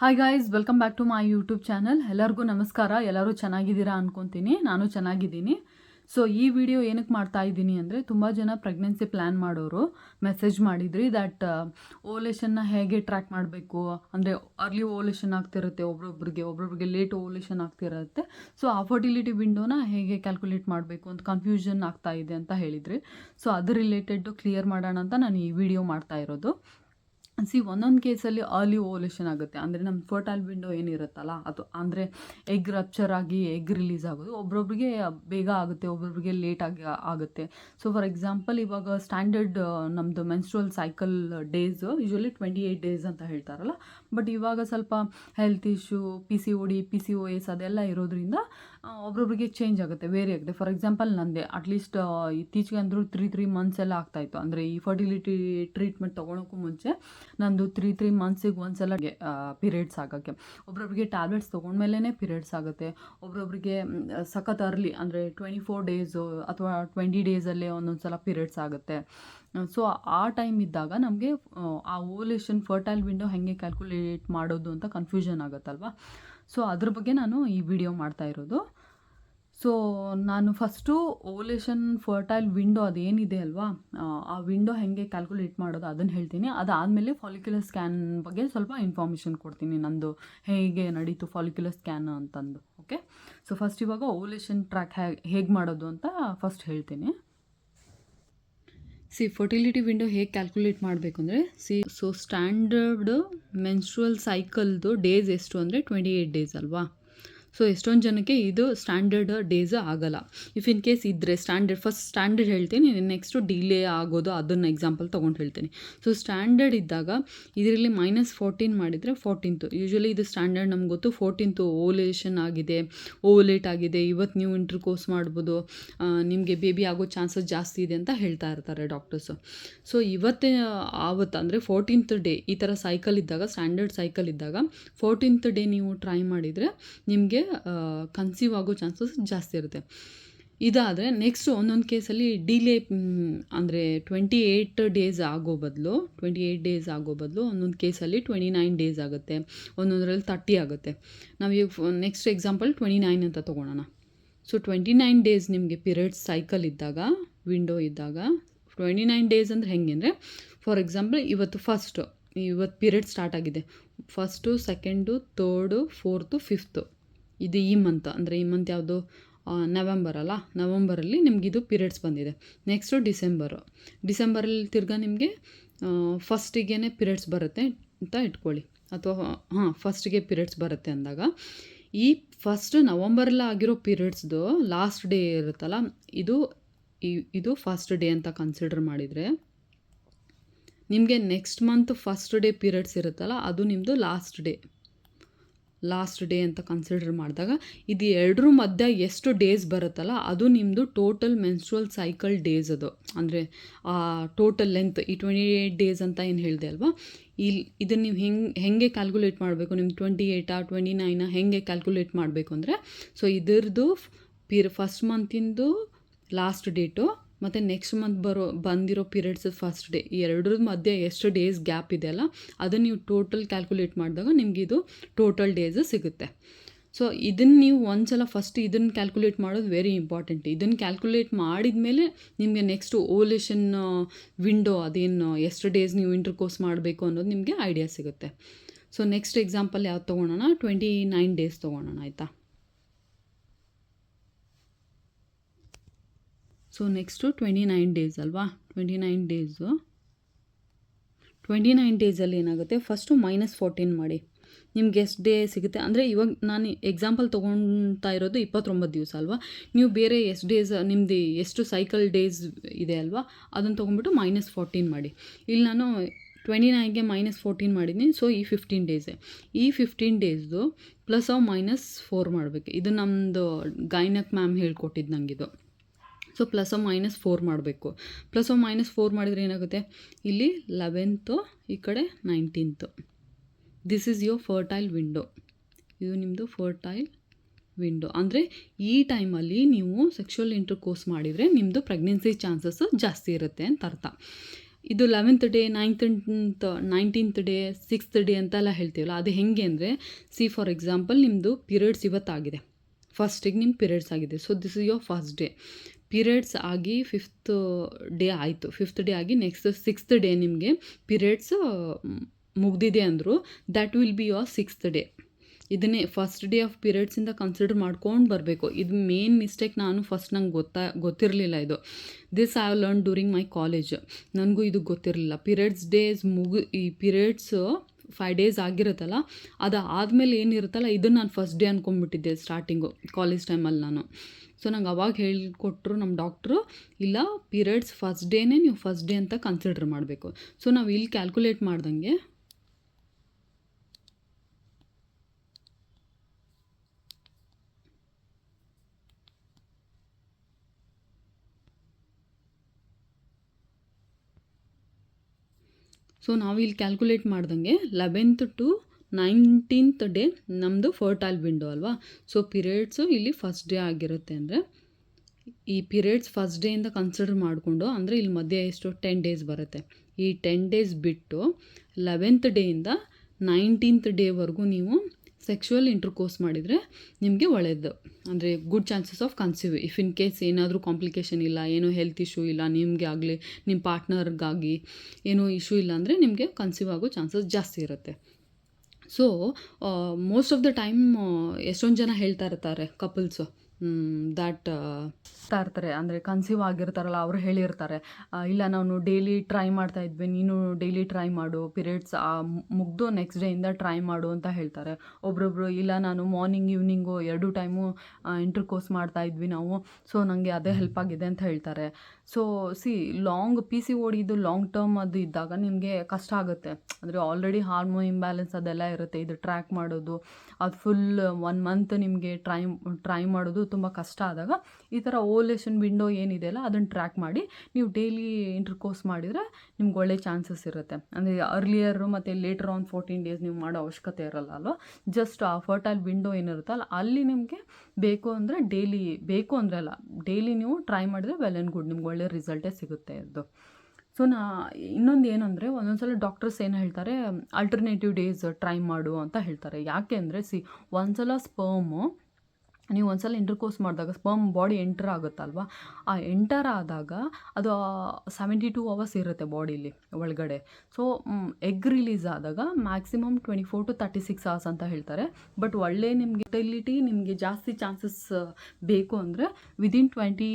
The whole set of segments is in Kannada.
Hi guys welcome back to my YouTube channel ಎಲ್ಲರಿಗೂ ನಮಸ್ಕಾರ. ಎಲ್ಲರೂ ಚೆನ್ನಾಗಿದ್ದೀರಾ ಅನ್ಕೊತೀನಿ. ನಾನು ಚೆನ್ನಾಗಿದ್ದೀನಿ. ಸೊ ಈ ವಿಡಿಯೋ ಏನಕ್ಕೆ ಮಾಡ್ತಾ ಇದ್ದೀನಿ ಅಂದರೆ, ತುಂಬ ಜನ ಪ್ರೆಗ್ನೆನ್ಸಿ ಪ್ಲ್ಯಾನ್ ಮಾಡೋರು ಮೆಸೇಜ್ ಮಾಡಿದ್ರಿ ದ್ಯಾಟ್ ಓಲೇಷನ್ನ ಹೇಗೆ ಟ್ರ್ಯಾಕ್ ಮಾಡಬೇಕು? ಅಂದರೆ ಅರ್ಲಿ ಓಲೇಷನ್ ಆಗ್ತಿರುತ್ತೆ, ಒಬ್ರೊಬ್ರಿಗೆ ಒಬ್ರೊಬ್ರಿಗೆ ಲೇಟ್ ಓಲೇಷನ್ ಆಗ್ತಿರುತ್ತೆ. ಸೊ ಆ ಫರ್ಟಿಲಿಟಿ ವಿಂಡೋನ ಹೇಗೆ ಕ್ಯಾಲ್ಕುಲೇಟ್ ಮಾಡಬೇಕು ಅಂತ ಕನ್ಫ್ಯೂಷನ್ ಆಗ್ತಾ ಇದೆ ಅಂತ ಹೇಳಿದ್ರಿ. ಸೊ ಅದು ರಿಲೇಟೆಡ್ ಕ್ಲಿಯರ್ ಮಾಡೋಣ ಅಂತ ನಾನು ಈ ವಿಡಿಯೋ ಮಾಡ್ತಾ ಇರೋದು. ಸಿ ಒಂದೊಂದು ಕೇಸಲ್ಲಿ ಅರ್ಲಿ ಓವಲೇಷನ್ ಆಗುತ್ತೆ. ಅಂದರೆ ನಮ್ಮ ಫರ್ಟೈಲ್ ವಿಂಡೋ ಏನಿರುತ್ತಲ್ಲ ಅದು ಅಂದರೆ ಎಗ್ ರಪ್ಚರ್ ಆಗಿ ಎಗ್ ರಿಲೀಸ್ ಆಗೋದು. ಒಬ್ರೊಬ್ರಿಗೆ ಬೇಗ ಆಗುತ್ತೆ ಒಬ್ಬೊಬ್ರಿಗೆ ಆಗಿ ಆಗುತ್ತೆ. ಸೊ ಫಾರ್ ಎಕ್ಸಾಂಪಲ್ ಇವಾಗ ಸ್ಟ್ಯಾಂಡರ್ಡ್ ನಮ್ಮದು menstrual cycle days usually twenty eight days ಅಂತ ಹೇಳ್ತಾರಲ್ಲ. ಬಟ್ ಇವಾಗ ಸ್ವಲ್ಪ health issue P C O D P C O S ಅದೆಲ್ಲ ಇರೋದ್ರಿಂದ ಒಬ್ರೊಬ್ರಿಗೆ ಚೇಂಜ್ ಆಗುತ್ತೆ ವೇರಿ ಆಗುತ್ತೆ ಫಾರ್ ಎಕ್ಸಾಂಪಲ್ ನಂದೆ ಅಟ್ಲೀಸ್ಟ್ ಇತ್ತೀಚೆಗೆ ಅಂದರೂ ತ್ರೀ ತ್ರೀ ಮಂತ್ಸ್ ಎಲ್ಲ ಆಗ್ತಾಯಿತ್ತು. ಅಂದರೆ ಈ ಫರ್ಟಿಲಿಟಿ ಟ್ರೀಟ್ಮೆಂಟ್ ತೊಗೊಳೋಕ್ಕೂ ಮುಂಚೆ ನಂದು ತ್ರೀ ತ್ರೀ ಮಂತ್ಸಿಗೆ ಒಂದ್ಸಲ ಪೀರಿಯಡ್ಸ್ ಆಗೋಕ್ಕೆ. ಒಬ್ರೊಬ್ರಿಗೆ ಟ್ಯಾಬ್ಲೆಟ್ಸ್ ತೊಗೊಂಡ್ಮೇಲೇ ಪೀರಿಯಡ್ಸ್ ಆಗುತ್ತೆ. ಒಬ್ರೊಬ್ರಿಗೆ ಸಖತ್ ಅರ್ಲಿ ಅಂದರೆ ಟ್ವೆಂಟಿ ಫೋರ್ ಡೇಸು ಅಥವಾ ಟ್ವೆಂಟಿ ಡೇಸಲ್ಲೇ ಒಂದೊಂದು ಸಲ ಪೀರಿಯಡ್ಸ್ ಆಗುತ್ತೆ. ಸೊ ಆ ಟೈಮ್ ಇದ್ದಾಗ ನಮಗೆ ಆ ಓಲೇಷನ್ ಫರ್ಟೈಲ್ ವಿಂಡೋ ಹೇಗೆ ಕ್ಯಾಲ್ಕುಲೇಟ್ ಮಾಡೋದು ಅಂತ ಕನ್ಫ್ಯೂಷನ್ ಆಗುತ್ತಲ್ವ? ಸೊ ಅದ್ರ ಬಗ್ಗೆ ನಾನು ಈ ವಿಡಿಯೋ ಮಾಡ್ತಾ ಇರೋದು. ಸೊ ನಾನು ಫಸ್ಟು ಓಲೇಷನ್ ಫರ್ಟೈಲ್ ವಿಂಡೋ ಅದೇನಿದೆ ಅಲ್ವಾ? ಆ, ವಿಂಡೋ ಹೇಗೆ ಕ್ಯಾಲ್ಕುಲೇಟ್ ಮಾಡೋದು ಅದನ್ನು ಹೇಳ್ತೀನಿ. ಅದಾದಮೇಲೆ ಫಾಲಿಕ್ಯುಲರ್ ಸ್ಕ್ಯಾನ್ ಬಗ್ಗೆ ಸ್ವಲ್ಪ ಇನ್ಫಾರ್ಮೇಷನ್ ಕೊಡ್ತೀನಿ ನಂದು. ಹೇಗೆ ನಡೀತು ಫಾಲಿಕ್ಯುಲರ್ ಸ್ಕ್ಯಾನ್ ಅಂತಂದು ಓಕೆ ಸೊ ಫಸ್ಟ್ ಇವಾಗ ಓಲೇಷನ್ ಟ್ರ್ಯಾಕ್ ಹೇಗೆ ಮಾಡೋದು ಅಂತ ಫಸ್ಟ್ ಹೇಳ್ತೀನಿ. ಸಿ ಫರ್ಟಿಲಿಟಿ ವಿಂಡೋ ಹೇಗೆ ಕ್ಯಾಲ್ಕುಲೇಟ್ ಮಾಡಬೇಕು ಅಂದರೆ, ಸಿ ಸೊ ಸ್ಟ್ಯಾಂಡರ್ಡ್ ಮೆನ್ಸ್ಟ್ರುವಲ್ ಸೈಕಲ್ದು ಡೇಸ್ ಎಷ್ಟು ಅಂದರೆ ಟ್ವೆಂಟಿ ಏಯ್ಟ್ ಡೇಸ್ ಅಲ್ವಾ? ಸೊ ಎಷ್ಟೊಂದು ಜನಕ್ಕೆ ಇದು ಸ್ಟ್ಯಾಂಡರ್ಡ್ ಡೇಸ್ ಆಗಲ್ಲ. ಇಫ್ ಇನ್ ಕೇಸ್ ಇದ್ದರೆ ಸ್ಟ್ಯಾಂಡರ್ಡ್ ಫಸ್ಟ್ ಸ್ಟ್ಯಾಂಡರ್ಡ್ ಹೇಳ್ತೀನಿ ನೆಕ್ಸ್ಟು ಡಿಲೇ ಆಗೋದು ಅದನ್ನು ಎಕ್ಸಾಂಪಲ್ ತೊಗೊಂಡು ಹೇಳ್ತೀನಿ. ಸೊ ಸ್ಟ್ಯಾಂಡರ್ಡ್ ಇದ್ದಾಗ ಇದರಲ್ಲಿ ಮೈನಸ್ ಫೋರ್ಟೀನ್ ಮಾಡಿದರೆ ಫೋರ್ಟೀನ್ತು ಯೂಶ್ವಲಿ ಇದು ಸ್ಟ್ಯಾಂಡರ್ಡ್ ನಮ್ಗೆ ಗೊತ್ತು ಫೋರ್ಟೀನ್ತು ಓಲೇಷನ್ ಆಗಿದೆ ಓವಲೇಟ್ ಆಗಿದೆ ಇವತ್ತು ನೀವು ಇಂಟರ್ ಕೋರ್ಸ್ ಮಾಡ್ಬೋದು ನಿಮಗೆ ಬೇಬಿ ಆಗೋ ಚಾನ್ಸಸ್ ಜಾಸ್ತಿ ಇದೆ ಅಂತ ಹೇಳ್ತಾ ಇರ್ತಾರೆ ಡಾಕ್ಟರ್ಸು ಸೊ ಇವತ್ತೇ ಆವತ್ತು ಅಂದರೆ ಫೋರ್ಟೀನ್ತ್ ಡೇ ಈ ಥರ ಸೈಕಲ್ ಇದ್ದಾಗ ಸ್ಟ್ಯಾಂಡರ್ಡ್ ಸೈಕಲ್ ಇದ್ದಾಗ ಫೋರ್ಟೀನ್ತ್ ಡೇ ನೀವು ಟ್ರೈ ಮಾಡಿದರೆ ನಿಮಗೆ ಕನ್ಸೀವ್ ಆಗೋ ಚಾನ್ಸಸ್ ಜಾಸ್ತಿ ಇರುತ್ತೆ. ಇದಾದರೆ ನೆಕ್ಸ್ಟ್ ಒಂದೊಂದು ಕೇಸಲ್ಲಿ ಡಿಲೇ ಅಂದರೆ ಟ್ವೆಂಟಿ ಏಯ್ಟ್ ಡೇಸ್ ಆಗೋ ಬದಲು ಟ್ವೆಂಟಿ ಏಯ್ಟ್ ಡೇಸ್ ಆಗೋ ಬದಲು ಒಂದೊಂದು ಕೇಸಲ್ಲಿ ಟ್ವೆಂಟಿ ನೈನ್ ಡೇಸ್ ಆಗುತ್ತೆ, ಒಂದೊಂದರಲ್ಲಿ ತರ್ಟಿ ಆಗುತ್ತೆ. ನಾವು ಈಗ ನೆಕ್ಸ್ಟ್ ಎಕ್ಸಾಂಪಲ್ ಟ್ವೆಂಟಿ ನೈನ್ ಅಂತ ತೊಗೊಳೋಣ. ಸೊ ಟ್ವೆಂಟಿ ನೈನ್ ಡೇಸ್ ನಿಮಗೆ ಪೀರಿಯಡ್ಸ್ ಸೈಕಲ್ ಇದ್ದಾಗ ವಿಂಡೋ ಇದ್ದಾಗ ಟ್ವೆಂಟಿ ನೈನ್ ಡೇಸ್ ಅಂದರೆ ಹೆಂಗೆ ಅಂದರೆ ಫಾರ್ ಎಕ್ಸಾಂಪಲ್ ಇವತ್ತು ಫಸ್ಟು ಇವತ್ತು ಪಿರಿಯಡ್ ಸ್ಟಾರ್ಟ್ ಆಗಿದೆ. First second third fourth fifth ಇದು ಈ ಮಂತ್ ಅಂದರೆ ಈ ಮಂತ್ ಯಾವುದು? ನವೆಂಬರ್ ಅಲ್ಲ? ನವಂಬರಲ್ಲಿ ಇದು ಪೀರಿಯಡ್ಸ್ ಬಂದಿದೆ. ನೆಕ್ಸ್ಟು ಡಿಸೆಂಬರು ಡಿಸೆಂಬರಲ್ಲಿ ತಿರ್ಗಾ ನಿಮಗೆ ಫಸ್ಟಿಗೆ ಪೀರಿಯಡ್ಸ್ ಬರುತ್ತೆ ಅಂತ ಇಟ್ಕೊಳ್ಳಿ. ಅಥವಾ, ಹಾಂ ಫಸ್ಟಿಗೆ ಪೀರಿಯಡ್ಸ್ ಬರುತ್ತೆ ಅಂದಾಗ. ಈ ಫಸ್ಟ್ ನವಂಬರಲ್ಲಿ ಆಗಿರೋ ಪೀರಿಯಡ್ಸ್ದು ಲಾಸ್ಟ್ ಡೇ ಇರುತ್ತಲ್ಲ, ಇದು ಇದು ಫಸ್ಟ್ ಡೇ ಅಂತ ಕನ್ಸಿಡರ್ ಮಾಡಿದರೆ, ನಿಮಗೆ next month first day periods ಇರುತ್ತಲ್ಲ, ಅದು ನಿಮ್ಮದು ಲಾಸ್ಟ್ ಡೇ ಲಾಸ್ಟ್ ಡೇ ಅಂತ ಕನ್ಸಿಡರ್ ಮಾಡಿದಾಗ ಇದು ಎರಡರ ಮಧ್ಯ ಎಷ್ಟು ಡೇಸ್ ಬರುತ್ತಲ್ಲ, ಅದು ನಿಮ್ಮದು ಟೋಟಲ್ ಮೆನ್ಸ್ಟ್ರಲ್ ಸೈಕಲ್ ಡೇಸ್ ಅದು. ಅಂದರೆ ಟೋಟಲ್ ಲೆಂತ್ ಈ ಟ್ವೆಂಟಿ ಏಯ್ಟ್ ಡೇಸ್ ಅಂತ ಏನು ಹೇಳಿದೆ ಅಲ್ವಾ? ಇಲ್ಲಿ ಇದನ್ನು ನೀವು ಹೆಂಗೆ, ಹೇಗೆ ಕ್ಯಾಲ್ಕುಲೇಟ್ ಮಾಡಬೇಕು? ನಿಮ್ಮ ಟ್ವೆಂಟಿ ಏಯ್ಟಾ ಟ್ವೆಂಟಿ ನೈನಾ ಹೇಗೆ ಕ್ಯಾಲ್ಕುಲೇಟ್ ಮಾಡಬೇಕು ಅಂದರೆ ಸೊ ಇದರದು ಪೀರ್ ಫಸ್ಟ್ ಮಂತಿಂದು ಲಾಸ್ಟ್ ಡೇಟು ಮತ್ತು ನೆಕ್ಸ್ಟ್ ಮಂತ್ ಬರೋ, ಬಂದಿರೋ ಪೀರಿಯಡ್ಸ್ ಫಸ್ಟ್ ಡೇ ಎರಡರ ಮಧ್ಯೆ ಎಷ್ಟು ಡೇಸ್ ಗ್ಯಾಪ್ ಇದೆ ಅಲ್ಲ ಅದನ್ನು ನೀವು ಟೋಟಲ್ ಕ್ಯಾಲ್ಕುಲೇಟ್ ಮಾಡಿದಾಗ ನಿಮ್ಗೆ ಇದು ಟೋಟಲ್ ಡೇಸ್ ಸಿಗುತ್ತೆ. ಸೊ ಇದನ್ನು ನೀವು ಒಂದ್ಸಲ ಫಸ್ಟ್ ಇದನ್ನು ಕ್ಯಾಲ್ಕುಲೇಟ್ ಮಾಡೋದು ವೆರಿ ಇಂಪಾರ್ಟೆಂಟ್ ಇದನ್ನು ಕ್ಯಾಲ್ಕುಲೇಟ್ ಮಾಡಿದ ಮೇಲೆ ನಿಮಗೆ ನೆಕ್ಸ್ಟು ಓಲೇಷನ್ ವಿಂಡೋ ಅದೇನು ಎಷ್ಟು ಡೇಸ್ ನೀವು ಇಂಟರ್ ಕೋರ್ಸ್ ಮಾಡಬೇಕು ಅನ್ನೋದು ನಿಮಗೆ ಐಡಿಯಾ ಸಿಗುತ್ತೆ. ಸೊ ನೆಕ್ಸ್ಟ್ ಎಕ್ಸಾಂಪಲ್ ಯಾವ್ದು ತೊಗೊಳೋಣ? ಟ್ವೆಂಟಿ ನೈನ್ ಡೇಸ್ ತೊಗೊಳೋಣ, ಆಯಿತಾ? So next twenty nine days ಅಲ್ವಾ? Twenty nine days twenty nine ಡೇಸಲ್ಲಿ ಏನಾಗುತ್ತೆ? ಫಸ್ಟು ಮೈನಸ್ ಫೋರ್ಟೀನ್ ಮಾಡಿ. ನಿಮ್ಗೆ ಎಷ್ಟು ಡೇ ಸಿಗುತ್ತೆ. ಅಂದರೆ ಇವಾಗ ನಾನು ಎಕ್ಸಾಂಪಲ್ ತೊಗೊಳ್ತಾ ಇರೋದು ಇಪ್ಪತ್ತೊಂಬತ್ತು ದಿವಸ ಅಲ್ವಾ? ನೀವು ಬೇರೆ ಎಷ್ಟು ಡೇಸ್ ನಿಮ್ಮದು ಎಷ್ಟು ಸೈಕಲ್ ಡೇಸ್ ಇದೆ ಅಲ್ವಾ? ಅದನ್ನು ತೊಗೊಂಡ್ಬಿಟ್ಟು ಮೈನಸ್ ಫೋರ್ಟೀನ್ ಮಾಡಿ. ಇಲ್ಲಿ ನಾನು ಟ್ವೆಂಟಿ ನೈನ್ಗೆ ಮೈನಸ್ ಫೋರ್ಟೀನ್ ಮಾಡಿದ್ದೀನಿ. ಸೊ ಈ ಫಿಫ್ಟೀನ್ ಡೇಸೆ ಈ ಫಿಫ್ಟೀನ್ ಡೇಸ್ದು ಪ್ಲಸ್ ಅವು ಮೈನಸ್ ಫೋರ್ ಮಾಡಬೇಕು. ಇದು ನಮ್ಮದು ಗೈನಕ್ ಮ್ಯಾಮ್ ಹೇಳ್ಕೊಟ್ಟಿದ್ದು ನಂಗಿದು. ಸೊ ಪ್ಲಸ್ ಮೈನಸ್ ಫೋರ್ ಮಾಡಬೇಕು. ಪ್ಲಸ್ ಅ ಮೈನಸ್ ಫೋರ್ ಮಾಡಿದರೆ ಏನಾಗುತ್ತೆ? ಇಲ್ಲಿ ಲೆವೆಂತು ಈ ಕಡೆ nineteenth this is your fertile window ಇದು ನಿಮ್ಮದು ಫರ್ಟೈಲ್ ವಿಂಡೋ ಅಂದರೆ ಈ ಟೈಮಲ್ಲಿ ನೀವು ಸೆಕ್ಷುವಲ್ ಇಂಟರ್ ಕೋರ್ಸ್ ಮಾಡಿದರೆ ನಿಮ್ಮದು ಪ್ರೆಗ್ನೆನ್ಸಿ ಚಾನ್ಸಸ್ ಜಾಸ್ತಿ ಇರುತ್ತೆ ಅಂತ ಅರ್ಥ. ಇದು eleventh day ninth nineteenth day sixth day ಅಂತೆಲ್ಲ ಹೇಳ್ತೀವಲ್ಲ, ಅದು ಹೆಂಗೆ ಅಂದರೆ ಸಿ ಫಾರ್ ಎಕ್ಸಾಂಪಲ್ ನಿಮ್ಮದು ಪೀರಿಯಡ್ಸ್ ಇವತ್ತಾಗಿದೆ. ಫಸ್ಟಿಗೆ ನಿಮ್ಮ ಪೀರಿಯಡ್ಸ್ ಆಗಿದೆ. So this is your first day periods ಆಗಿ ಫಿಫ್ತ್ ಡೇ ಆಯಿತು. ಫಿಫ್ತ್ ಡೇ ಆಗಿ ನೆಕ್ಸ್ಟ್ ಸಿಕ್ಸ್ತ್ ಡೇ ನಿಮಗೆ ಪಿರಿಯಡ್ಸ್ ಮುಗ್ದಿದೆ ಅಂದರು. That will be your sixth day ಇದನ್ನೇ ಫಸ್ಟ್ ಡೇ ಆಫ್ ಪೀರಿಯಡ್ಸಿಂದ ಕನ್ಸಿಡರ್ ಮಾಡ್ಕೊಂಡು ಬರಬೇಕು. ಇದು ಮೇನ್ ಮಿಸ್ಟೇಕ್ ನಾನು ಫಸ್ಟ್ ನಂಗೆ ಗೊತ್ತಾ, ಗೊತ್ತಿರಲಿಲ್ಲ ಇದು. This I have learn during my college ನನಗೂ ಇದು ಗೊತ್ತಿರಲಿಲ್ಲ. ಪಿರಿಯಡ್ಸ್ ಡೇಸ್ ಮುಗು, ಈ ಪೀರಿಯಡ್ಸು ಫೈವ್ ಡೇಸ್ ಆಗಿರುತ್ತಲ್ಲ ಅದು ಆದಮೇಲೆ ಏನಿರುತ್ತಲ್ಲ, ಇದನ್ನು ನಾನು ಫಸ್ಟ್ ಡೇ ಅಂದ್ಕೊಂಡ್ಬಿಟ್ಟಿದ್ದೆ ಸ್ಟಾರ್ಟಿಂಗು ಕಾಲೇಜ್ ಟೈಮಲ್ಲಿ ನಾನು. ಸೊ ನಂಗೆ ಅವಾಗ ಹೇಳಿಕೊಟ್ರು ನಮ್ಮ ಡಾಕ್ಟ್ರು ಇಲ್ಲ ಪೀರಿಯಡ್ಸ್ ಫಸ್ಟ್ ಡೇನೇ ನೀವು ಫಸ್ಟ್ ಡೇ ಅಂತ ಕನ್ಸಿಡರ್ ಮಾಡಬೇಕು. ಸೊ ನಾವು ಇಲ್ಲಿ ಕ್ಯಾಲ್ಕುಲೇಟ್ ಮಾಡ್ದಂಗೆ ಸೊ ನಾವು ಇಲ್ಲಿ ಕ್ಯಾಲ್ಕುಲೇಟ್ ಮಾಡ್ದಂಗೆ ಲೆವೆಂತ್ ಟು ನೈನ್ಟೀನ್ತ್ ಡೇ ನಮ್ಮದು ಫರ್ಟೈಲ್ ವಿಂಡೋ ಅಲ್ವಾ? ಸೊ ಪಿರಿಯಡ್ಸು ಇಲ್ಲಿ ಫಸ್ಟ್ ಡೇ ಆಗಿರುತ್ತೆ ಅಂದರೆ, ಈ ಪಿರಿಯಡ್ಸ್ ಫಸ್ಟ್ ಡೇಯಿಂದ ಕನ್ಸಿಡರ್ ಮಾಡಿಕೊಂಡು, ಅಂದರೆ ಇಲ್ಲಿ ಮಧ್ಯೆ ಎಷ್ಟು ಟೆನ್ ಡೇಸ್ ಬರುತ್ತೆ. ಈ ಟೆನ್ ಡೇಸ್ ಬಿಟ್ಟು ಲೆವೆಂತ್ ಡೇಯಿಂದ ನೈನ್ಟೀನ್ತ್ ಡೇವರೆಗೂ ನೀವು ಸೆಕ್ಷುವಲ್ ಇಂಟರ್ಕೋರ್ಸ್ ಮಾಡಿದರೆ ನಿಮಗೆ ಒಳ್ಳೆಯದು ಅಂದರೆ good chances of conceive if in case ಏನಾದರೂ ಕಾಂಪ್ಲಿಕೇಶನ್ ಇಲ್ಲ, ಏನೋ ಹೆಲ್ತ್ ಇಶ್ಯೂ ಇಲ್ಲ, ನಿಮಗೆ ಆಗಲಿ ನಿಮ್ಮ ಪಾರ್ಟ್ನರ್ಗಾಗಿ ಏನೋ ಇಶ್ಯೂ ಇಲ್ಲ ಅಂದರೆ ನಿಮಗೆ ಕನ್ಸೀವ್ ಆಗೋ ಚಾನ್ಸಸ್ ಜಾಸ್ತಿ ಇರುತ್ತೆ. So most of the time ಎಷ್ಟೊಂದು ಜನ ಹೇಳ್ತಾ ಇರ್ತಾರೆ ಕಪಲ್ಸು ದ್ಯಾಟ್ ತಾ ಇರ್ತಾರೆ. ಅಂದರೆ ಕನ್ಸೀವ್ ಆಗಿರ್ತಾರಲ್ಲ, ಅವರು ಹೇಳಿರ್ತಾರೆ. ಇಲ್ಲ, ನಾನು ಡೈಲಿ ಟ್ರೈ ಮಾಡ್ತಾ ಇದ್ವಿ, ನೀನು ಡೈಲಿ ಟ್ರೈ ಮಾಡು ಪಿರಿಯಡ್ಸ್ ಮುಗ್ದು ನೆಕ್ಸ್ಟ್ ಡೇಯಿಂದ ಟ್ರೈ ಮಾಡು ಅಂತ ಹೇಳ್ತಾರೆ. ಒಬ್ರೊಬ್ರು, ಇಲ್ಲ, ನಾನು ಮಾರ್ನಿಂಗ್ ಈವ್ನಿಂಗು ಎರಡು ಟೈಮು ಇಂಟರ್ಕೋರ್ಸ್ ಮಾಡ್ತಾ ಇದ್ವಿ ನಾವು ಸೊ ನನಗೆ ಅದೇ ಹೆಲ್ಪ್ ಆಗಿದೆ ಅಂತ ಹೇಳ್ತಾರೆ. So see long P C ಓಡಿದ್ದು long term ಅದು ಇದ್ದಾಗ ನಿಮಗೆ ಕಷ್ಟ ಆಗುತ್ತೆ. ಅಂದರೆ ಆಲ್ರೆಡಿ ಹಾರ್ಮೋನ್ ಇಂಬ್ಯಾಲೆನ್ಸ್ ಅದೆಲ್ಲ ಇರುತ್ತೆ, ಇದು ಟ್ರ್ಯಾಕ್ ಮಾಡೋದು. ಅದು ಫುಲ್ ಒನ್ ಮಂತ್ ನಿಮಗೆ ಟ್ರೈ ಟ್ರೈ ಮಾಡೋದು ತುಂಬ ಕಷ್ಟ ಆದಾಗ ಈ ಥರ ಓಲೇಷನ್ ವಿಂಡೋ ಏನಿದೆ ಅಲ್ಲ, ಅದನ್ನು ಟ್ರ್ಯಾಕ್ ಮಾಡಿ ನೀವು ಡೈಲಿ ಇಂಟರ್ಕೋರ್ಸ್ ಮಾಡಿದರೆ ನಿಮ್ಗೆ ಒಳ್ಳೆ ಚಾನ್ಸಸ್ ಇರುತ್ತೆ. ಅಂದರೆ ಅರ್ಲಿಯರು ಮತ್ತು ಲೇಟರ್ ಆನ್ ಫೋರ್ಟೀನ್ ಡೇಸ್ ನೀವು ಮಾಡೋ ಅವಶ್ಯಕತೆ ಇರಲ್ಲ ಅಲ್ವಾ? ಜಸ್ಟ್ ಆ ಫರ್ಟೈಲ್ ವಿಂಡೋ ಏನಿರುತ್ತಲ್ಲ ಅಲ್ಲಿ ನಿಮಗೆ ಬೇಕು ಅಂದರೆ ಡೈಲಿ ಬೇಕು ಅಂದರೆ ಅಲ್ಲ ಡೈಲಿ ನೀವು ಟ್ರೈ ಮಾಡಿದ್ರೆ ವೆಲ್ ಆ್ಯಂಡ್ ಗುಡ್ ನಿಮ್ಗೆ ಒಳ್ಳೆ ರಿಸಲ್ಟೇ ಸಿಗುತ್ತೆ ಅದು ಸೊ ನಾ ಇನ್ನೊಂದು ಏನಂದರೆ ಒಂದೊಂದು ಸಲ ಡಾಕ್ಟರ್ಸ್ ಏನು ಹೇಳ್ತಾರೆ ಆಲ್ಟರ್ನೇಟಿವ್ ಡೇಸ್ ಟ್ರೈ ಮಾಡು ಅಂತ ಹೇಳ್ತಾರೆ. ಯಾಕೆ ಅಂದರೆ ಸಿ ಒಂದು ಸಲ ಸ್ಪರ್ಮು ನೀವು ಒಂದ್ಸಲ ಇಂಟರ್ಕೋರ್ಸ್ ಮಾಡಿದಾಗ ಸ್ಪರ್ಮ್ ಬಾಡಿ ಎಂಟರ್ ಆಗುತ್ತಲ್ವ? ಆ ಎಂಟರ್ ಆದಾಗ ಅದು ಸೆವೆಂಟಿ ಟೂ ಅವರ್ಸ್ ಇರುತ್ತೆ ಬಾಡೀಲಿ ಒಳಗಡೆ. ಸೊ ಎಗ್ ರಿಲೀಸ್ ಆದಾಗ maximum twenty four to thirty six hours ಅಂತ ಹೇಳ್ತಾರೆ. ಬಟ್ ಒಳ್ಳೆ ನಿಮಗೆ ಫರ್ಟಿಲಿಟಿ ನಿಮಗೆ ಜಾಸ್ತಿ ಚಾನ್ಸಸ್ ಬೇಕು ಅಂದರೆ within twenty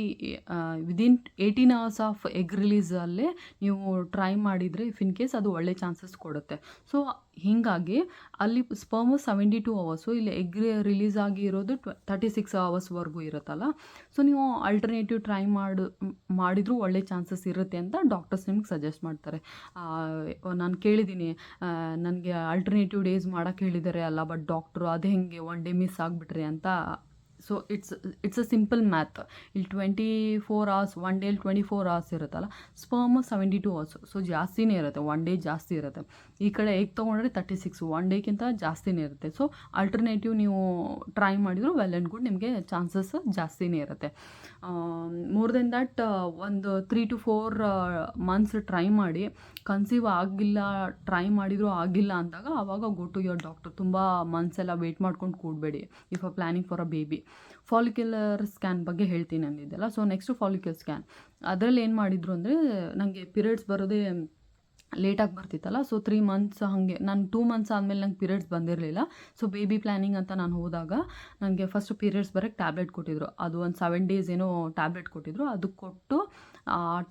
within eighteen hours of egg ರಿಲೀಸಲ್ಲೇ ನೀವು ಟ್ರೈ ಮಾಡಿದರೆ ಇಫ್ ಇನ್ ಕೇಸ್ ಅದು ಒಳ್ಳೆ ಚಾನ್ಸಸ್ ಕೊಡುತ್ತೆ. ಸೊ ಹೀಗಾಗಿ ಅಲ್ಲಿ ಸ್ಪರ್ಮ್ ಸೆವೆಂಟಿ ಟೂ ಅವರ್ಸು ಇಲ್ಲಿ ಎಗ್ ರಿಲೀಸ್ ಆಗಿ ಇರೋದು ಟ್ವ ತರ್ಟಿ ಸಿಕ್ಸ್ ಅವರ್ಸ್ವರೆಗೂ ಇರುತ್ತಲ್ಲ? ಸೊ ನೀವು ಆಲ್ಟರ್ನೇಟಿವ್ ಟ್ರೈ ಮಾಡು, ಮಾಡಿದರೂ ಒಳ್ಳೆ ಚಾನ್ಸಸ್ ಇರುತ್ತೆ ಅಂತ ಡಾಕ್ಟರ್ಸ್ ನಿಮ್ಗೆ ಸಜೆಸ್ಟ್ ಮಾಡ್ತಾರೆ. ನಾನು ಕೇಳಿದ್ದೀನಿ ನನಗೆ ಆಲ್ಟರ್ನೇಟಿವ್ ಡೇಸ್ ಮಾಡೋಕ್ಕೆ ಹೇಳಿದ್ದಾರೆ ಅಲ್ಲ ಬಟ್ ಡಾಕ್ಟ್ರು ಅದು ಹೆಂಗೆ ಒನ್ ಡೇ ಮಿಸ್ ಆಗಿಬಿಟ್ರಿ ಅಂತ so it's it's uh simple math ಇಲ್ಲಿ ಟ್ವೆಂಟಿ ಫೋರ್ ಅವರ್ಸ್ ಒನ್ ಡೇಲಿ ಟ್ವೆಂಟಿ ಫೋರ್ ಅವರ್ಸ್ ಇರುತ್ತಲ್ಲ? Sperm seventy two hours so ಜಾಸ್ತಿನೇ ಇರುತ್ತೆ ಒನ್ ಡೇ ಜಾಸ್ತಿ ಇರುತ್ತೆ. ಈ ಕಡೆ ಎಗ್ ತೊಗೊಂಡ್ರೆ ತರ್ಟಿ ಸಿಕ್ಸ್ ಒನ್ ಡೇಗಿಂತ ಜಾಸ್ತಿನೇ ಇರುತ್ತೆ. ಸೊ ಆಲ್ಟರ್ನೇಟಿವ್ ನೀವು ಟ್ರೈ ಮಾಡಿದ್ರು ವೆಲ್ ಆ್ಯಂಡ್ ಗುಡ್ ನಿಮಗೆ ಚಾನ್ಸಸ್ ಜಾಸ್ತಿನೇ ಇರುತ್ತೆ. ಮೋರ್ ದೆನ್ ದ್ಯಾಟ್ ಒಂದು three to four months try ಮಾಡಿ. ಕನ್ಸೀವ್ ಆಗಿಲ್ಲ ಟ್ರೈ ಮಾಡಿದರೂ ಆಗಿಲ್ಲ ಅಂದಾಗ ಆವಾಗ ಗೋ ಟು ಯುವರ್ ಡಾಕ್ಟರ್ ತುಂಬ ಮಂತ್ಸ್ ಎಲ್ಲ ವೆಯ್ಟ್ ಮಾಡ್ಕೊಂಡು ಕೂಡಬೇಡಿ. If uh planning for a baby follicular scan ಬಗ್ಗೆ ಹೇಳ್ತೀನಿ ಅಂದಿದ್ದೆಲ್ಲ. ಸೊ ನೆಕ್ಸ್ಟು ಫಾಲಿಕ್ಯುಲರ್ ಸ್ಕ್ಯಾನ್ ಅದರಲ್ಲಿ ಏನು ಮಾಡಿದರು ಅಂದರೆ ನನಗೆ ಪೀರಿಯಡ್ಸ್ ಬರೋದೇ ಲೇಟಾಗಿ ಬರ್ತಿತ್ತಲ್ಲ. ಸೊ ತ್ರೀ ಮಂತ್ಸ್ ಹಾಗೆ. ನಾನು ಟೂ ಮಂತ್ಸ್ ಆದಮೇಲೆ ನಂಗೆ ಪೀರಿಯಡ್ಸ್ ಬಂದಿರಲಿಲ್ಲ. ಸೊ ಬೇಬಿ ಪ್ಲ್ಯಾನಿಂಗ್ ಅಂತ ನಾನು ಹೋದಾಗ ನನಗೆ ಫಸ್ಟ್ ಪೀರಿಯಡ್ಸ್ ಬರೋಕ್ಕೆ ಟ್ಯಾಬ್ಲೆಟ್ ಕೊಟ್ಟಿದ್ರು. ಅದು ಒಂದು ಸೆವೆನ್ ಡೇಸ್ ಏನೋ ಟ್ಯಾಬ್ಲೆಟ್ ಕೊಟ್ಟಿದ್ರು. ಅದು ಕೊಟ್ಟು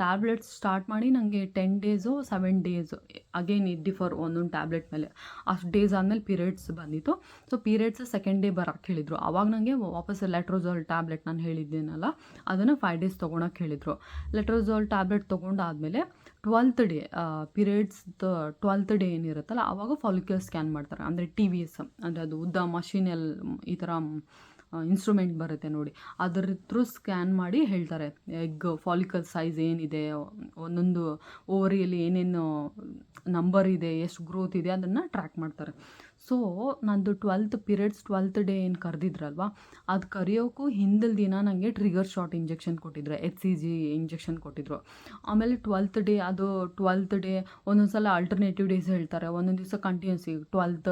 ಟ್ಯಾಬ್ಲೆಟ್ಸ್ ಸ್ಟಾರ್ಟ್ ಮಾಡಿ ನನಗೆ ten days seven days again it differ ಒಂದೊಂದು ಟ್ಯಾಬ್ಲೆಟ್ ಮೇಲೆ. ಅಷ್ಟು ಡೇಸ್ ಆದಮೇಲೆ ಪೀರಿಯಡ್ಸ್ ಬಂದಿತ್ತು. ಸೊ ಪೀರಿಯಡ್ಸ್ ಸೆಕೆಂಡ್ ಡೇ ಬರೋಕ್ಕೆ ಹೇಳಿದರು. ಆವಾಗ ನನಗೆ ವಾಪಸ್ ಲೆಟ್ರೋಜಾಲ್ ಟ್ಯಾಬ್ಲೆಟ್ ನಾನು ಹೇಳಿದ್ದೇನಲ್ಲ, ಅದನ್ನು ಫೈವ್ ಡೇಸ್ ತೊಗೊಳಕ್ಕೆ ಹೇಳಿದರು. Letrozole tablet ತೊಗೊಂಡಾದಮೇಲೆ twelfth day periods twelfth day ಏನಿರುತ್ತಲ್ಲ ಆವಾಗ ಫಾಲಿಕ್ಯುಲರ್ ಸ್ಕ್ಯಾನ್ ಮಾಡ್ತಾರೆ. ಅಂದರೆ ಟಿ ವಿ ಎಸ್ ಅಂದರೆ ಅದು ಉದ್ದ ಮಷೀನಲ್ಲಿ ಈ ಥರ ಇನ್ಸ್ಟ್ರೂಮೆಂಟ್ ಬರುತ್ತೆ ನೋಡಿ. ಅದರ ಥ್ರೂ ಸ್ಕ್ಯಾನ್ ಮಾಡಿ ಹೇಳ್ತಾರೆ. ಎಗ್ ಫಾಲಿಕಲ್ ಸೈಜ್ ಏನಿದೆ, ಒಂದೊಂದು ಓವರಿಯಲ್ಲಿ ಏನೇನು ನಂಬರ್ ಇದೆ, ಎಷ್ಟು ಗ್ರೋತ್ ಇದೆ, ಅದನ್ನು ಟ್ರ್ಯಾಕ್ ಮಾಡ್ತಾರೆ. ಸೊ ನಂದು ಟ್ವೆಲ್ತ್ ಪಿರಿಯಡ್ಸ್ ಟ್ವೆಲ್ತ್ ಡೇ ಏನು ಕರೆದಿದ್ರಲ್ವ? ಅದು ಕರೆಯೋಕ್ಕೂ ಹಿಂದಲ್ ದಿನ ನನಗೆ ಟ್ರಿಗರ್ ಶಾಟ್ ಇಂಜೆಕ್ಷನ್ ಕೊಟ್ಟಿದ್ರು ಎಚ್ ಸಿ ಜಿ ಇಂಜೆಕ್ಷನ್ ಕೊಟ್ಟಿದ್ರು. ಆಮೇಲೆ ಟ್ವೆಲ್ತ್ ಡೇ ಅದು ಟ್ವೆಲ್ತ್ ಡೇ ಒಂದೊಂದು ಸಲ ಆಲ್ಟರ್ನೇಟಿವ್ ಡೇಸ್ ಹೇಳ್ತಾರೆ. ಒಂದೊಂದು ದಿವಸ continuously twelfth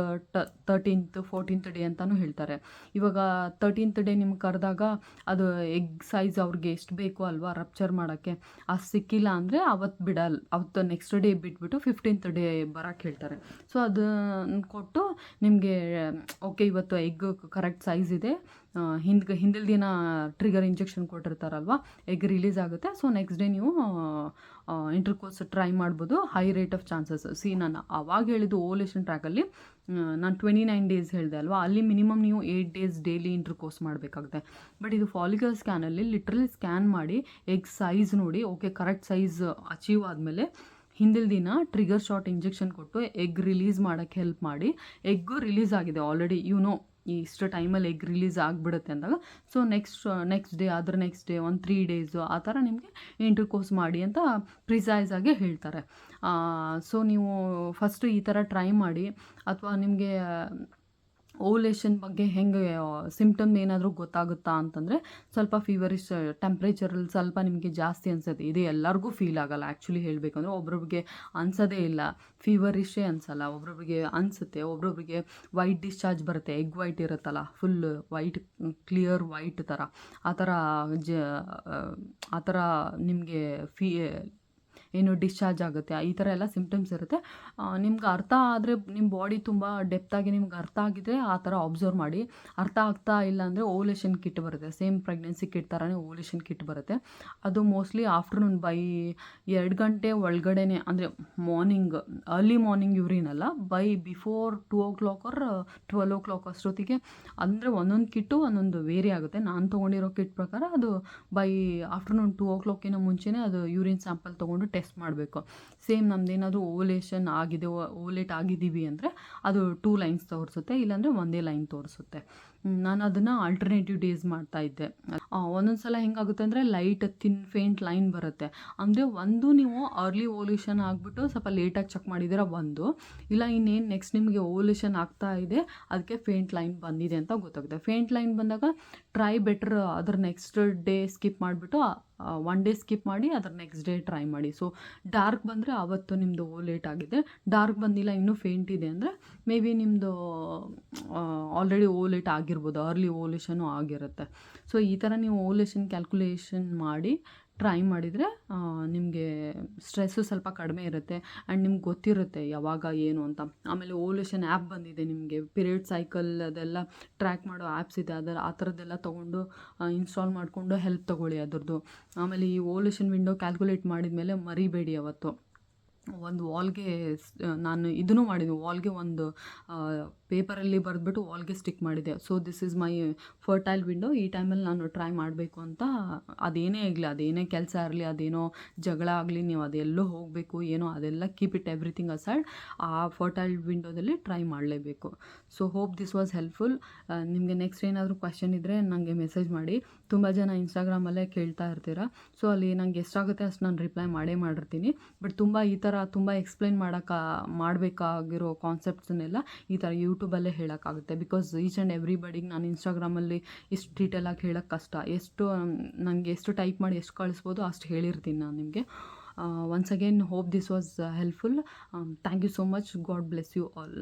thirteenth fourteenth day ಅಂತಲೂ ಹೇಳ್ತಾರೆ. ಇವಾಗ ತರ್ಟೀನ್ತ್ ಡೇ ನಿಮ್ಗೆ ಕರೆದಾಗ ಅದು ಎಗ್ ಸೈಜ್ ಅವ್ರಿಗೆ ಎಷ್ಟು ಬೇಕು ಅಲ್ವಾ ರಪ್ಚರ್ ಮಾಡೋಕ್ಕೆ? ಅದು ಸಿಕ್ಕಿಲ್ಲ ಅಂದರೆ ಅವತ್ತು ಬಿಡಲ್ಲ ಅವತ್ತು ನೆಕ್ಸ್ಟ್ ಡೇ ಬಿಟ್ಬಿಟ್ಟು ಫಿಫ್ಟೀನ್ತ್ ಡೇ ಬರೋಕ್ಕೆ ಹೇಳ್ತಾರೆ. ಸೊ ಅದನ್ನು ಕೊಟ್ಟು ನಿಮಗೆ ಓಕೆ ಇವತ್ತು ಎಗ್ ಕರೆಕ್ಟ್ ಸೈಜ್ ಇದೆ. ಹಿಂದೆ, ಹಿಂದಿಲ್ ದಿನ ಟ್ರಿಗರ್ ಇಂಜೆಕ್ಷನ್ ಕೊಟ್ಟಿರ್ತಾರಲ್ವ ಎಗ್ ರಿಲೀಸ್ ಆಗುತ್ತೆ. ಸೊ ನೆಕ್ಸ್ಟ್ ಡೇ ನೀವು ಇಂಟರ್ಕೋರ್ಸ್ ಟ್ರೈ ಮಾಡ್ಬೋದು. High rate of chances see ನಾನು ಅವಾಗ ಹೇಳಿದ್ದು ಓಲೇಷನ್ ಟ್ರ್ಯಾಕಲ್ಲಿ ನಾನು ಟ್ವೆಂಟಿ ನೈನ್ ಡೇಸ್ ಹೇಳಿದೆ ಅಲ್ವಾ, ಅಲ್ಲಿ ಮಿನಿಮಮ್ ನೀವು ಏಯ್ಟ್ ಡೇಸ್ ಡೈಲಿ ಇಂಟರ್ಕೋರ್ಸ್ ಮಾಡಬೇಕಾಗುತ್ತೆ. ಬಟ್ ಇದು ಫಾಲಿಕಲ್ ಸ್ಕ್ಯಾನಲ್ಲಿ ಲಿಟ್ರಲಿ ಸ್ಕ್ಯಾನ್ ಮಾಡಿ ಎಗ್ ಸೈಜ್ ನೋಡಿ ಓಕೆ ಕರೆಕ್ಟ್ ಸೈಜ್ ಅಚೀವ್ ಆದಮೇಲೆ ಹಿಂದಿನ ದಿನ ಟ್ರಿಗರ್ ಶಾಟ್ ಇಂಜೆಕ್ಷನ್ ಕೊಟ್ಟು ಎಗ್ ರಿಲೀಸ್ ಮಾಡೋಕ್ಕೆ ಹೆಲ್ಪ್ ಮಾಡಿ ಎಗ್ಗು ರಿಲೀಸ್ ಆಗಿದೆ ಆಲ್ರೆಡಿ ಯು ನೋ ಇಷ್ಟು ಟೈಮಲ್ಲಿ ಎಗ್ ರಿಲೀಸ್ ಆಗಿಬಿಡುತ್ತೆ ಅಂದಾಗ. ಸೊ ನೆಕ್ಸ್ಟ್ ನೆಕ್ಸ್ಟ್ ಡೇ ಅದ್ರ ನೆಕ್ಸ್ಟ್ ಡೇ ಒಂದು ತ್ರೀ ಡೇಸು ಆ ಥರ ನಿಮಗೆ ಇಂಟರ್ಕೋರ್ಸ್ ಮಾಡಿ ಅಂತ ಪ್ರಿಸೈಸ್ ಆಗಿ ಹೇಳ್ತಾರೆ. ಸೊ ನೀವು ಫಸ್ಟು ಈ ಥರ ಟ್ರೈ ಮಾಡಿ, ಅಥವಾ ನಿಮಗೆ ಓಲೇಷನ್ ಬಗ್ಗೆ ಹೆಂಗೆ ಸಿಮ್ಟಮ್ ಏನಾದರೂ ಗೊತ್ತಾಗುತ್ತಾ ಅಂತಂದರೆ ಸ್ವಲ್ಪ ಫೀವರಿಶ್ ಟೆಂಪ್ರೇಚರಲ್ಲಿ ಸ್ವಲ್ಪ ನಿಮಗೆ ಜಾಸ್ತಿ ಅನ್ಸುತ್ತೆ. ಇದು ಎಲ್ಲರಿಗೂ ಫೀಲ್ ಆಗಲ್ಲ. ಆ್ಯಕ್ಚುಲಿ ಹೇಳಬೇಕಂದ್ರೆ ಒಬ್ರೊಬ್ರಿಗೆ ಅನ್ಸೋದೇ ಇಲ್ಲ. ಫೀವರಿಶೇ ಅನ್ಸಲ್ಲ. ಒಬ್ರೊಬ್ರಿಗೆ ಅನಿಸುತ್ತೆ. ಒಬ್ರೊಬ್ರಿಗೆ ವೈಟ್ ಡಿಸ್ಚಾರ್ಜ್ ಬರುತ್ತೆ. ಎಗ್ ವೈಟ್ ಇರುತ್ತಲ್ಲ ಫುಲ್ ವೈಟ್ ಕ್ಲಿಯರ್ ವೈಟ್ ಥರ ಆ ಥರ ಜ, ಆ ಥರ ನಿಮಗೆ ಫೀ ಏನು ಡಿಸ್ಚಾರ್ಜ್ ಆಗುತ್ತೆ ಈ ಥರ ಎಲ್ಲ ಸಿಂಪ್ಟಮ್ಸ್ ಇರುತ್ತೆ. ನಿಮ್ಗೆ ಅರ್ಥ ಆದರೆ ನಿಮ್ಮ ಬಾಡಿ ತುಂಬ ಡೆಪ್ತಾಗಿ ನಿಮ್ಗೆ ಅರ್ಥ ಆಗಿದ್ರೆ ಆ ಥರ ಅಬ್ಸರ್ವ್ ಮಾಡಿ. ಅರ್ಥ ಆಗ್ತಾ ಇಲ್ಲ ಅಂದರೆ ಓಲೇಷನ್ ಕಿಟ್ ಬರುತ್ತೆ. ಸೇಮ್ ಪ್ರೆಗ್ನೆನ್ಸಿ ಕಿಟ್ ಥರನೇ ಓಲೇಷನ್ ಕಿಟ್ ಬರುತ್ತೆ. ಅದು ಮೋಸ್ಟ್ಲಿ ಆಫ್ಟರ್ನೂನ್ ಬೈ ಎರಡು ಗಂಟೆ ಒಳಗಡೆನೆ, ಅಂದರೆ ಮಾರ್ನಿಂಗ್ ಅರ್ಲಿ ಮಾರ್ನಿಂಗ್ ಯೂರಿನ್ ಅಲ್ಲ by before two o'clock or twelve o'clock ಅಷ್ಟೊತ್ತಿಗೆ. ಅಂದರೆ ಒಂದೊಂದು ಕಿಟ್ಟು ಒಂದೊಂದು ವೇರಿ ಆಗುತ್ತೆ. ನಾನು ತೊಗೊಂಡಿರೋ ಕಿಟ್ ಪ್ರಕಾರ ಅದು ಬೈ ಆಫ್ಟರ್ನೂನ್ ಟೂ ಓ ಕ್ಲಾಕಿನ ಮುಂಚೆನೇ ಅದು ಯೂರಿನ್ ಸ್ಯಾಂಪಲ್ ತೊಗೊಂಡು ಟೆಸ್ಟ್ ಮಾಡಬೇಕು. ಸೇಮ್ ನಮ್ಮದೇನಾದರೂ ಓಲೇಷನ್ ಆಗಿದೆ ಓಲೇಟ್ ಆಗಿದ್ದೀವಿ ಅಂದರೆ ಅದು ಟೂ ಲೈನ್ಸ್ ತೋರಿಸುತ್ತೆ, ಇಲ್ಲಾಂದರೆ ಒಂದೇ ಲೈನ್ ತೋರಿಸುತ್ತೆ. ನಾನು ಅದನ್ನು ಆಲ್ಟರ್ನೇಟಿವ್ ಡೇಸ್ ಮಾಡ್ತಾ ಇದ್ದೆ. ಒಂದೊಂದು ಸಲ ಹೆಂಗಾಗುತ್ತೆ ಅಂದರೆ ಲೈಟ್ ತಿನ್ ಫೇಂಟ್ ಲೈನ್ ಬರುತ್ತೆ. ಅಂದರೆ ಒಂದು ನೀವು ಅರ್ಲಿ ಓಲ್ಯೂಷನ್ ಆಗಿಬಿಟ್ಟು ಸ್ವಲ್ಪ ಲೇಟಾಗಿ ಚೆಕ್ ಮಾಡಿದ್ದೀರ, ಒಂದು. ಇಲ್ಲ, ಇನ್ನೇನು ನೆಕ್ಸ್ಟ್ ನಿಮಗೆ ಓಲ್ಯೂಷನ್ ಆಗ್ತಾ ಇದೆ, ಅದಕ್ಕೆ ಫೇಂಟ್ ಲೈನ್ ಬಂದಿದೆ ಅಂತ ಗೊತ್ತಾಗುತ್ತೆ. ಫೇಂಟ್ ಲೈನ್ ಬಂದಾಗ ಟ್ರೈ ಬೆಟ್ರ್ ಅದ್ರ ನೆಕ್ಸ್ಟ್ ಡೇ ಸ್ಕಿಪ್ ಮಾಡಿಬಿಟ್ಟು ಒನ್ ಡೇ ಸ್ಕಿಪ್ ಮಾಡಿ ಅದ್ರ ನೆಕ್ಸ್ಟ್ ಡೇ ಟ್ರೈ ಮಾಡಿ. ಸೊ ಡಾರ್ಕ್ ಬಂದರೆ ಆವತ್ತು ನಿಮ್ಮದು ಲೇಟ್ ಆಗಿದೆ. ಡಾರ್ಕ್ ಬಂದಿಲ್ಲ, ಇನ್ನೂ ಫೇಂಟ್ ಇದೆ ಅಂದರೆ ಮೇ ಬಿ ನಿಮ್ಮದು ಆಲ್ರೆಡಿ ಓಲೇಟ್ ಆಗಿರ್ಬೋದು ಅರ್ಲಿ ಓಲೇಷನು ಆಗಿರುತ್ತೆ. ಸೊ ಈ ಥರ ನೀವು ಓಲೇಷನ್ ಕ್ಯಾಲ್ಕುಲೇಷನ್ ಮಾಡಿ ಟ್ರೈ ಮಾಡಿದರೆ ನಿಮಗೆ ಸ್ಟ್ರೆಸ್ಸು ಸ್ವಲ್ಪ ಕಡಿಮೆ ಇರುತ್ತೆ ಆ್ಯಂಡ್ ನಿಮ್ಗೆ ಗೊತ್ತಿರುತ್ತೆ ಯಾವಾಗ ಏನು ಅಂತ. ಆಮೇಲೆ ಓಲೇಷನ್ ಆ್ಯಪ್ ಬಂದಿದೆ ನಿಮಗೆ. ಪಿರಿಯಡ್ ಸೈಕಲ್ ಅದೆಲ್ಲ ಟ್ರ್ಯಾಕ್ ಮಾಡೋ ಆ್ಯಪ್ಸ್ ಇದೆ. ಅದರ, ಆ ಥರದ್ದೆಲ್ಲ ತೊಗೊಂಡು ಇನ್ಸ್ಟಾಲ್ ಮಾಡಿಕೊಂಡು ಹೆಲ್ಪ್ ತೊಗೊಳ್ಳಿ ಅದ್ರದ್ದು. ಆಮೇಲೆ ಈ ಓಲೇಷನ್ ವಿಂಡೋ ಕ್ಯಾಲ್ಕುಲೇಟ್ ಮಾಡಿದ ಮೇಲೆ ಮರಿಬೇಡಿ ಅವತ್ತು. ಒಂದು ವಾಲ್ಗೆ ನಾನು ಇದನ್ನು ಮಾಡಿದ್ದೀನಿ ವಾಲ್ಗೆ ಒಂದು ಪೇಪರಲ್ಲಿ ಬರೆದ್ಬಿಟ್ಟು ವಾಲ್ಗೆ ಸ್ಟಿಕ್ ಮಾಡಿದೆ. So this is my fertile window ಈ ಟೈಮಲ್ಲಿ ನಾನು ಟ್ರೈ ಮಾಡಬೇಕು ಅಂತ ಅದೇನೇ ಆಗಲಿ ಅದೇನೇ ಕೆಲಸ ಇರಲಿ, ಅದೇನೋ ಜಗಳ ಆಗಲಿ, ನೀವು ಅದೆಲ್ಲೋ ಹೋಗಬೇಕು, ಏನೋ ಅದೆಲ್ಲ ಕೀಪ್ ಇಟ್ ಎವ್ರಿಥಿಂಗ್ ಅಸೈಡ್ ಆ ಫರ್ಟೈಲ್ ವಿಂಡೋದಲ್ಲಿ ಟ್ರೈ ಮಾಡಲೇಬೇಕು. So hope this was helpful ನಿಮಗೆ ನೆಕ್ಸ್ಟ್ ಏನಾದರೂ ಕ್ವಶನ್ ಇದ್ದರೆ ನನಗೆ ಮೆಸೇಜ್ ಮಾಡಿ. ತುಂಬ ಜನ ಇನ್ಸ್ಟಾಗ್ರಾಮಲ್ಲೇ ಕೇಳ್ತಾ ಇರ್ತೀರ. ಸೊ ಅಲ್ಲಿ ನಂಗೆ ಎಷ್ಟಾಗುತ್ತೆ ಅಷ್ಟು ನಾನು ರಿಪ್ಲೈ ಮಾಡೇ ಮಾಡಿರ್ತೀನಿ. ಬಟ್ ತುಂಬ ಈ ಥರ ತುಂಬ ಎಕ್ಸ್ಪ್ಲೈನ್ ಮಾಡೋಕ್ಕೆ ಮಾಡಬೇಕಾಗಿರೋ ಕಾನ್ಸೆಪ್ಟ್ಸನ್ನೆಲ್ಲ ಈ ಥರ ಯೂಟ್ಯೂಬಲ್ಲೇ ಹೇಳೋಕ್ಕಾಗುತ್ತೆ. ಬಿಕಾಸ್ ಈಚ್ ಆ್ಯಂಡ್ ಎವ್ರಿಬಡಿಗೆ ನಾನು ಇನ್ಸ್ಟಾಗ್ರಾಮಲ್ಲಿ ಇಷ್ಟು ಡೀಟೇಲಾಗಿ ಹೇಳೋಕ್ಕೆ ಕಷ್ಟ. ಎಷ್ಟು ನನಗೆ ಎಷ್ಟು ಟೈಪ್ ಮಾಡಿ ಎಷ್ಟು ಕಳಿಸ್ಬೋದು ಅಷ್ಟು ಹೇಳಿರ್ತೀನಿ ನಾನು ನಿಮಗೆ. Once again hope this was helpful thank you so much God bless you all